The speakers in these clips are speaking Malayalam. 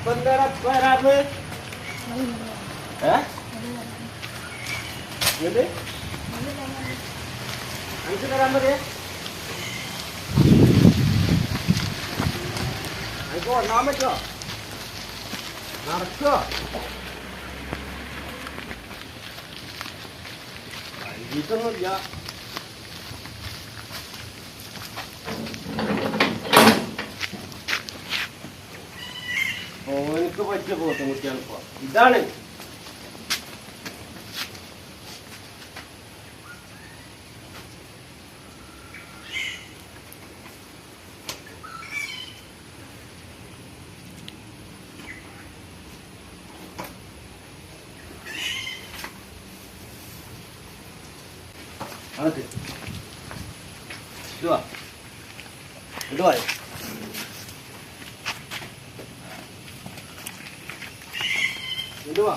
അപ്പൊ എന്താണ് ഇപ്പൊ വരാറ് ഏ ഇത് അഞ്ച് തരാൻ മതിയെ എനിക്ക് ഓനക്ക് പറ്റിയ പോത്തും കുട്ടിയാണ് ഇപ്പൊ. ഇതാണ്. അതൊക്കെ ഇടുവാ. ഇടുവാ. ഇടുവാ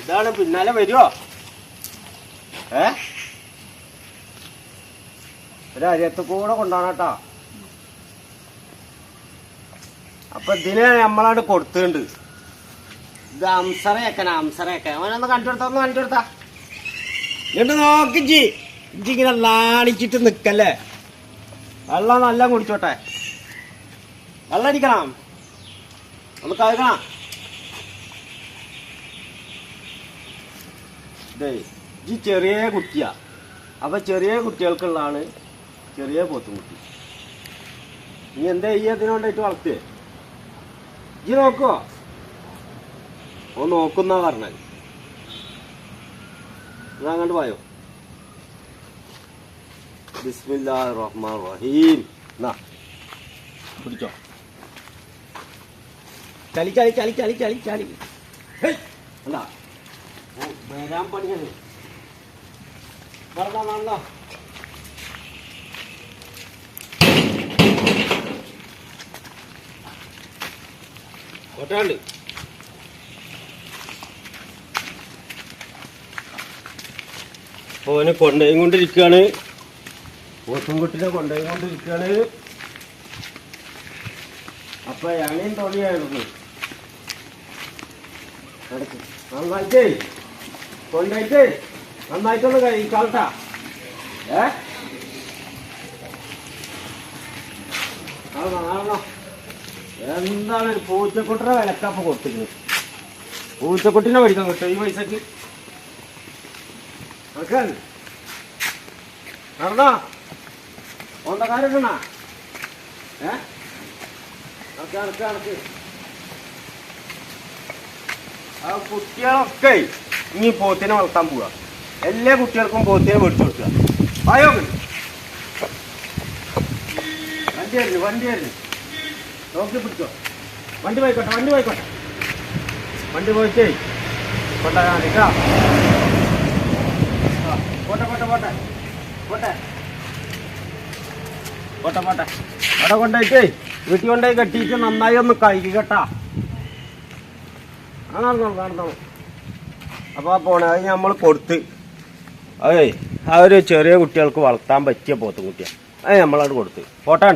ഇതാണ് പിന്നാലെ വരുവോ? ഏ? ഒരു അരിയത്ത് കൂടെ കൊണ്ടാണ് കേട്ടോ. അപ്പൊ ഇതിനെ നമ്മളാണ് കൊടുത്തുണ്ട് ഇത് അംസറയൊക്കെ അംസറയൊക്കെ. അവനൊന്ന് കണ്ടെടുത്ത ഒന്ന് കണ്ടെടുത്താ എന്നിട്ട് നോക്കിച്ചി ഇങ്ങനെ നാണിച്ചിട്ട് നിക്കല്ലേ? വെള്ളം നല്ല കുടിച്ചോട്ടെ. വെള്ളം അടിക്കണം. ഒന്ന് കഴുകണം ഈ ചെറിയ കുട്ടിയാ. അപ്പൊ ചെറിയ കുട്ടികൾക്കുള്ളതാണ് ചെറിയ പോത്തുകുട്ടി നീ എന്താ ഈ അതിനോണ്ടായിട്ട് വളർത്തേ ഈ നോക്കുവോ? ഓ നോക്കുന്ന പറഞ്ഞാൽ അങ്ങോട്ട് പോയോ? ബിസ്മില്ലാ റഹ്മാൻ റഹീം. എന്നാ പിടിച്ചോ. ചളി ചളി ചളി ചളി ചളി ചളി. ഓ വരാൻ പണിയാണ് പറഞ്ഞോ പറഞ്ഞോ കൊട്ടാണ്ട് ഓന് കൊണ്ടയും കൊണ്ടിരിക്കുകയാണ് പോത്തുംകുട്ടിനെ കൊണ്ടയും കൊണ്ടിരിക്കുകയാണ് അപ്പൊ തുണിയായിരുന്നു. നടക്ക്. നന്നായിട്ടേ. കൊണ്ടായിട്ടേ. നന്നായിട്ടൊന്ന് കഴിക്കാൾട്ടാ ഏ? എന്താണ് ഒരു പൂച്ചക്കുട്ടിനെ വിലക്കപ്പ കൊടുത്തിരുന്നത് പൂച്ചക്കുട്ടിനെ മേടിക്കാൻ കിട്ടും ഈ പൈസക്ക്. നടക്കാൻ നടന്നോ. ഓണ്ടക്കാരനാ ഏ? നടക്ക നടക്ക നടക്ക്. ആ കുട്ടികളൊക്കെ ഇനി പോത്തിനെ വളർത്താൻ പോവുക എല്ലാ കുട്ടികൾക്കും പോത്തിനെ മേടിച്ചു കൊടുക്കുക. ആയോ വണ്ടി ആയിരുന്നു വണ്ടി ആയിരുന്നു നോക്കി പിടിച്ചോ. വണ്ടി പോയിക്കോട്ടെ വണ്ടി പോയിക്കോട്ടെ. വണ്ടി പോയിട്ടേ കൊണ്ടാകാൻ പോട്ടെ പോട്ടെ പോട്ടെ. പോട്ടെ. പോട്ടെ പോട്ടെ. അവിടെ വീട്ടിൽ കൊണ്ടുപോയി കെട്ടിയിട്ട് നന്നായി ഒന്ന് കഴിക്കട്ടാ കേട്ടാ. ആ നടന്നോളൂ അപ്പോൾ ആ പോണേ അത് നമ്മൾ കൊടുത്ത്. അതേ ആ ഒരു ചെറിയ കുട്ടികൾക്ക് വളർത്താൻ പറ്റിയ പോത്തും കുട്ടിയാണ് അത് നമ്മളവിടെ കൊടുത്ത്. പോട്ടെ.